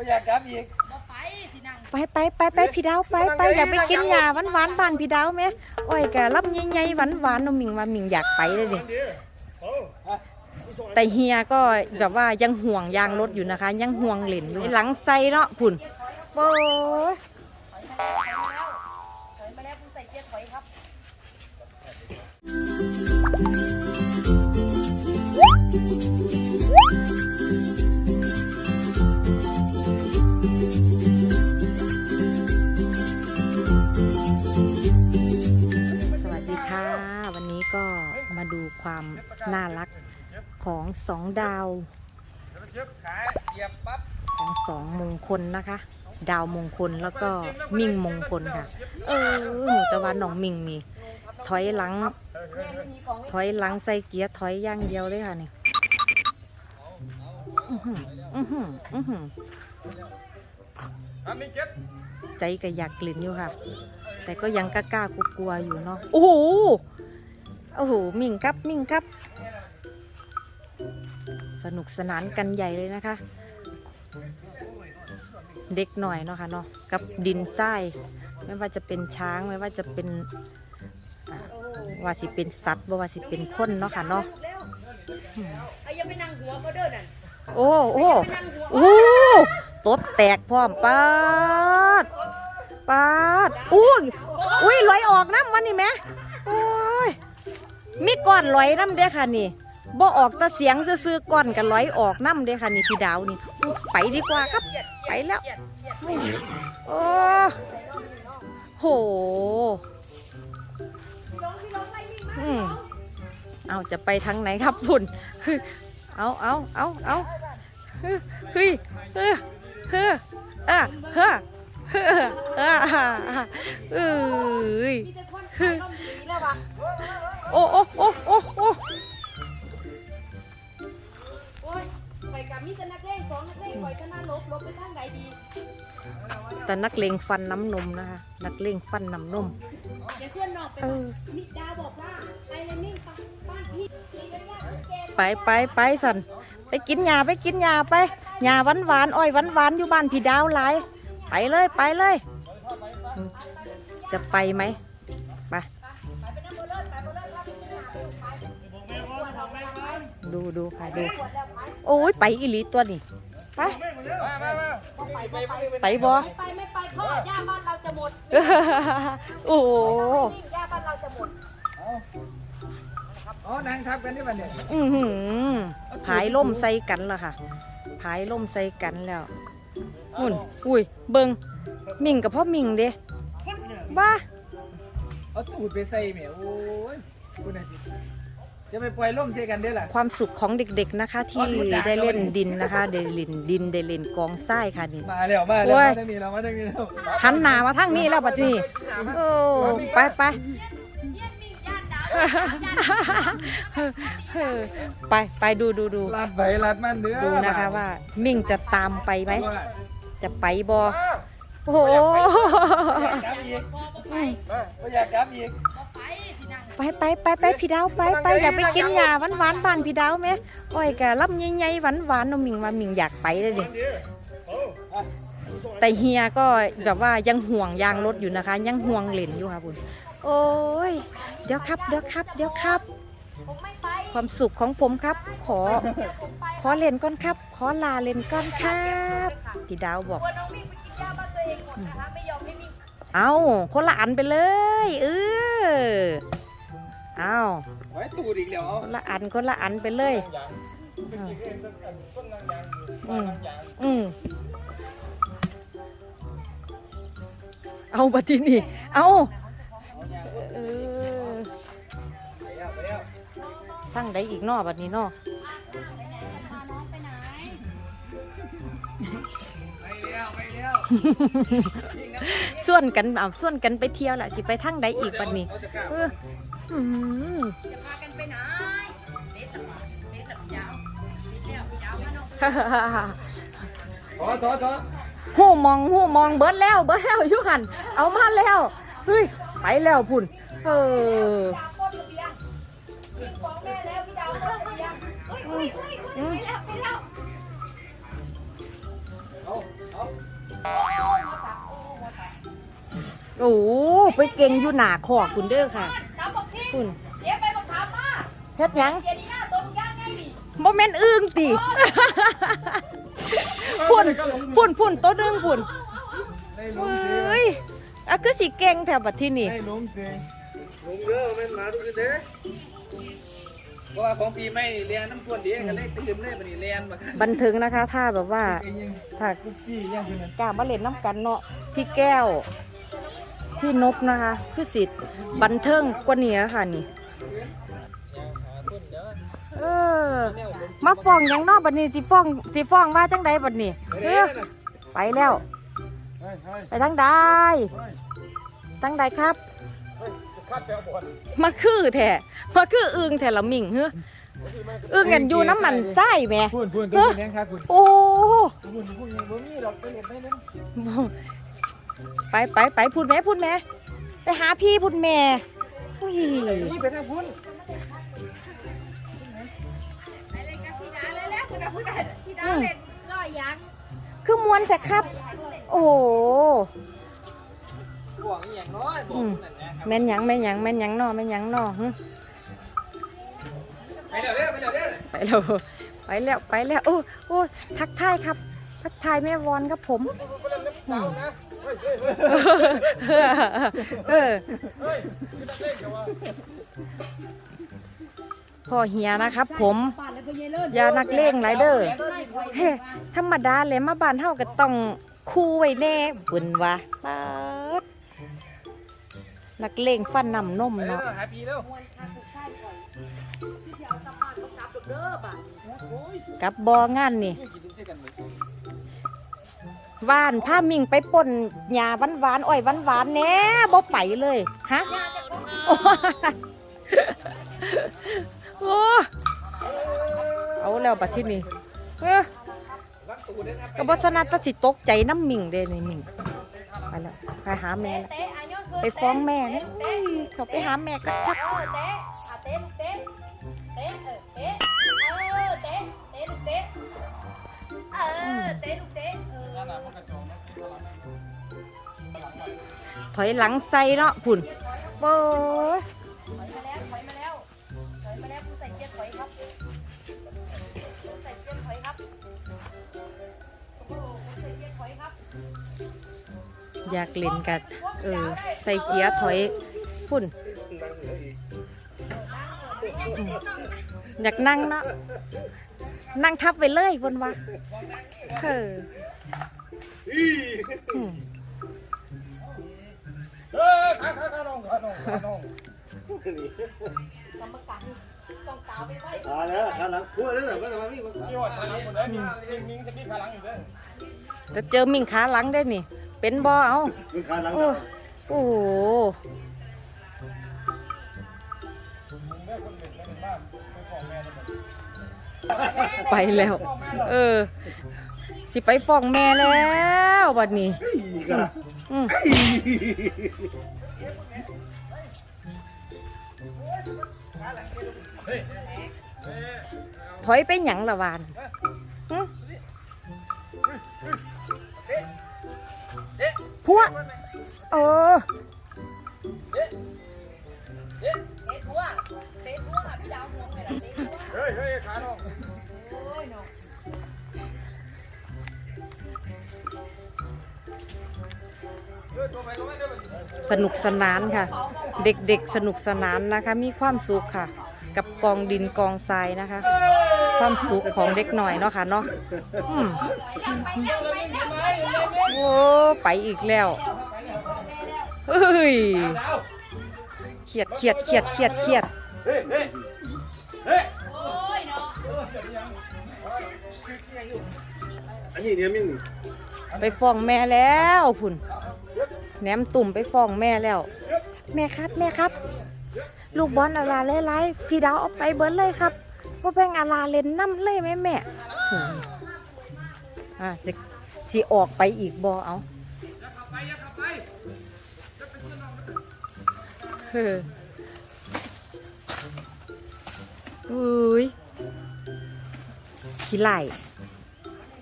ไม่อยากกลับอีกบ่ไปสินั่งไปไปไปไปพี่ดาวไปไปอยากไปกินยาหวานหวานๆบ้านพี่ดาวไหมโอ้ยกะรับใหญ่ๆหวานหวานๆน้องมิงว่ามิงอยากไปเลยดิแต่เฮียก็แบบว่ายังห่วงยางรถอยู่นะคะ ยังห่วงเหรนอยู่หลังไซเนาะพุ่นโอ้ สองดาวเจ็บขาเหยียบปั๊บของสองมงคลนะคะ ดาวมงคลแล้วก็มิ่งมงคลค่ะ เออหนูตะวันหนองมิ่งนี่ถอยหลัง ถอยหลังใส่เกียร์ถอยอย่างเดียวเลยค่ะนี่อื้อหืออื้อหืออื้อหืออะมีเจ็บใจก็อยากกลิ่นอยู่ค่ะ แต่ก็ยังกล้ากล้ากลัวๆอยู่เนาะโอ้โหโอ้โหมิ่งครับมิ่งครับส นุกสนานกันใหญ่เลยนะคะ เด็กหน่อยเนาะค่ะเนาะกับดินทรายไม่ว่าจะเป็นช้างไม่ว่าจะเป็นอ่าว่าสิเป็นสัตว์บ่ว่าสิเป็นคนเนาะค่ะเนาะเร็วไอ้ยังไปนั่งหัวเขาเด้อนั่นโอ้โอ้ไปนั่งหัวโอ้ตดแตกพร้อมปาดปาดอุ้ยอุ้ยลอยออกน้ำวันนี้ไหมโอ้ยมีก้อนลอยน้ำเด้อค่ะนี่ บ่ออกแตะเสียงซื่อๆก้อนกันลอยออกน้ำเด้อค่ะนี่พี่ดาวนี่อุ๊ยไปดีกว่าครับ ไปแล้วโอ้โหอืมเอาจะไปทางไหนครับพุ่นเอาเอาเอาเอาเฮ้ยเฮ้ยเฮ้ยเฮ้ยอะเฮ้ยเฮ้ยอะเอ้ยมีแต่คนขายนมดีแล้ววะโอ้โอ้โอ้โอ้ กับมีแต่นักเล่นสองนักเล่นคอยชนะลบลบไปทางใดดีแต่นักเลงฟันน้ำนมนะคะ นักเลงฟันน้ำนม เดี๋ยวเพื่อนนอกไปเอว่าอมิดาบอกว่าไปเลยนิ่งไปบ้านพี่มีระยะแกไปไปไปสันไปกินยาไปกินยาไปยาหวานหวานๆอ้อยหวานหวานๆอยู่บ้านพี่ดาวหลายไปเลยไปเลยอืมจะไปไหมไป ไปไปนั่งบนเลิศไปบนเลิศว่าไปกินหาไปไปดูดูค่ะดู ปวดแล้วไป โอ้ยไปอีหลีตัวนี่ไปมามามาไปไปไปไปบ่ไปไม่ไปพ่อย่าบ้านเราจะหมดโอ้โหย่าบ้านเราจะหมดอ๋อนางทับกันนี่บัดเนี่ยอื้อหือผายล่มใส่กันแล้วค่ะผายล่มใส่กันแล้วหุ่นอุ้ยเบิงมิ่งกับพ่อมิ่งเด้บ้าเอาตูดไปใส่แหมโอ้ยคุณน่ะสิ จะไปปล่อยล่มเจอกันเด้อล่ะความสุขของเด็กๆนะคะ ที่ได้เล่นดินนะคะได้เล่นดินได้เล่นกองทรายค่ะนี่มาแล้วมาแล้วโอ้มายทางนี้แล้วมาทางนี้แล้วหันหน้ามาทางนี้แล้วบัดนี้โอ้ไปไปไปไปดูดูดูลัดไปลัดมันเด้อดูนะคะว่า มิ่งจะตามไปไหมว่าจะไปบอโอ้โหไม่อยากกลับอีกไม่อยากกลับอีก ไปไปไปไปพี่ดาวไปไปอยากไปกินยาหวานหวานๆบ้านพี่ดาวไหมโอ้ยกะรับใหญ่ๆหวานหวานๆน้องมิงว่ามิงอยากไปเลยดิแต่เฮียก็แบบว่ายังห่วงยางรถอยู่นะคะ ยังห่วงเหรนอยู่ค่ะคุณโอ้ยเดี๋ยวครับเดี๋ยวครับ เดี๋ยวครับผมไม่ไปความสุขของผมครับ ขอผมไปขอเล่นก่อนครับ ขอลาเล่นก่อนครับพี่ดาวบอกกลัวน้องมิ่งไปกินยาบ้านตัวเองหมดนะคะไม่ยอมให้มิ่งเอาคนละอันไปเลย เออเอาไว้ตูดอีกแล้วคนละอันคนละอันไปเลย อืมอืมเอาบัดทีนี่ เอาเออไปแล้วไปแล้วสั่งได้อีกเนอบัดนี้เนอพาน้องไปไหนไปแล้วไปแล้วส่วนกันเอาส่วนกันไปเที่ยวแหละสิไปทางใดอีกบัดนี้เขา จะมจะพากันไปไหนเด็ดตะวันเด็ดตะยาวเด็ดแล้วยาวมาน้องขอขอขอหูมองหูมองเบิดแล้วเบิดแล้วยุหันเอามาแล้วเฮ้ยไปแล้วพุ่นเออโอ้ไปเก่งอยู่หนาขอคุณเด้อค่ะ คุณเดี๋ยวไปบอกถามมาเฮ็ดหยังเดี๋ยวนี้หน้าตรงย่างไงดิบ่แม่นอึ้งติพุ่นพุ่นพุ่นตัวหนึงพุ่นได้เลุงเสียอ้ยอะคือสิเก่งแถวบัดที่นี่ได้ลุงเสียลุงเด้อแม่นหมาทุกทีเด้เพราะว่าของปีไม่เรียนน้ำพวนดีก็เลยตื่นเลยบัดนี้เรียนมากันบันเทิงนะคะ ถ้าแบบว่าเองยังถ้าคุกกี้ยังคือนั้นกล้ามาเล่นน้ำกันเนาะพี่แก้ว พี่นกนะคะคือสิทธิ์บันเทิงกว่านี้ค่ะนี่ เออ มาฟ้องหยังเนอกบัดนี้สิฟ้องสิฟ้องว่าจังใดบัดนี้เออไปแล้วเฮ้ยเฮ้ยไปทางใดเฮ้ยทางใดครับเฮ้ยจะคัดไปเอาบอลมาคือแท้มาคืออึงแท้ละมิ่งเฮ้ออึงกันอยู่น้ำมันไส้แหม่ พูนพูนตัวนี้ครับคุณโอ้พูนพูนยังบ่มีดอกไปเล่นไปนั่น ไปไปไปพูดแม่พูดแม่ไปหาพี่พูดแม่อุ้ยนี่ไปทางพุ่นไปเล่นกับพี่ดาเลยแล้วคุณดาพูดได้พี่ดาเล่นล่อยังคือมวนแต่ครับ โอ้โหห่วงอหย่างน้อยบอกนั่นนะครับแม่นหยังแม่นหยังแม่นหยังนอแม่นหยังนอหึไปเดี๋ยวเด้อไปเดี๋ยวเด้อไปแล้วไปแล้วไปแล้วโอ้โอ้ทักทายครับ ทักทายแม่วอนครับผมไป เออพ่อเฮียนะครับผมยานักเลงไรเด้อเฮ้ธรรมดาเลยมาบ้านเฮาก็ต้องคู่ไว้แน่บุญวะปาดนักเลงฟันนำนมเนาะกับบองานนี่ ว่านผ้ามิงไปป่นหญ้าหวานหวานๆอ้อยหวานหวานๆแน่บ่ไปเลยฮะโอ้เอาแล้วบัดที่นี่เอ้อก็บ่ชนะตสิตกใจน้ำมิงเด้นี่มิงไปแล้วไปหาแม่ละไปฟ้องแม่นะอุ้ยเขาไปหาแม่ก็ทักเออเตะเตะเออเตะเตะเตะลูกเตะเออเตะลูก ถอยหลังใส่เนาะพุ่นโอ้ยถอยมาแล้วถอยมาแล้วถอยมาแล้วผู้ใส่เกียร์ถอยครับผู้ใส่เกียร์ถอยครับโอ้โหผู้ใส่เกียร์ถอยครับอยากเล่นกันเออ ใส่เกียร์ถอยพุ่นอืมอยากนั่งเนาะ นั่งทับไปเลยบนว่าเอออืม เออขาขาขาน้องขาน้องขาน้องกรรมการต้องตาไปไว้ตายแล้วขาหลังขั้วแล้วเหรอก็จะมาวิ่งมาพี่ว่าขาหลังหมดเลยมีมีจะมีขาหลังอยู่ด้วยจะเจอมิ่งขาหลังได้นี่ เป็นบอเอามึงขาหลังโอ้โหไปแล้ว เออ สิไปฟ้องแม่แล้วบัดนี้ ถอยไปหยังละวานหึพวเออเตะทั่วเตะทั่วพี่ดาวห่วงไปละเตะทั่วเฮ้ยเฮ้ยขาน้อง สนุกสนานค่ะ เด็กๆสนุกสนานนะคะ มีความสุขค่ะ กับกองดินกองทรายนะคะ ความสุขของเด็กหน่อยเนาะค่ะเนาะอืมไปแล้วไปแล้วไปแล้วโอ้ไปอีกแล้วเฮ้ยดาวเครียดเครียดเครียดเครียดเครียดเฮ้ยเฮ้ยเฮ้ยโอ้ยเนาะอันนี้เนี่ยมิ่งนี่ไปฟ้องแม่แล้วพุ่น แหนมตุ่มไปฟ้องแม่แล้ว แม่ครับแม่ครับ ลูกบอลอาลาเล่ไรพี่ดาวเอาไปเบิร์เลยครับว่าแบ่งอาลาเล่นน้ำเลยไหมแม่อะสิสิออกไปอีกบอเอาเฮ้อุ้ยขี้ไล่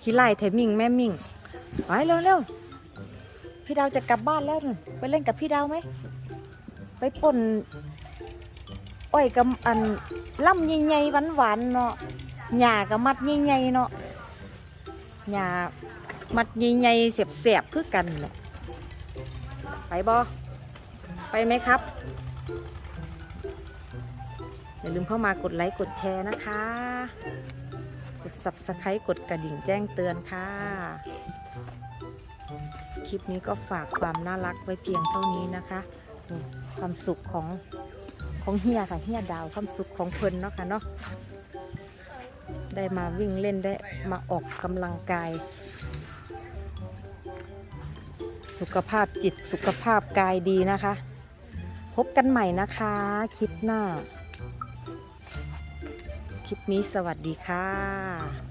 ขี้ไล่แถมิงแม่มิงไปเร็วเร็ว พี่ดาวจะกลับบ้านแล้วนู่ไปเล่นกับพี่ดาวไหมไปป่นอ้อยกับอันล่ำใหญ่ๆหวานๆเนาะหญ้ากับมัดใหญ่ๆเนาะหญ้ามัดใหญ่ๆเสียบๆคือกันแหละไปบอไปไหมครับอย่าลืมเข้ามากดไลค์กดแชร์นะคะ กด subscribe กดกระดิ่งแจ้งเตือนค่ะ คลิปนี้ก็ฝากความน่ารักไว้เพียงเท่านี้นะคะความสุขของของเฮียค่ะเฮียดาวความสุขของเพิ่นเนาะค่ะเนาะได้มาวิ่งเล่นได้มาออกกำลังกาย สุขภาพจิตสุขภาพกายดีนะคะ พบกันใหม่นะคะ คลิปหน้า คลิปนี้สวัสดีค่ะ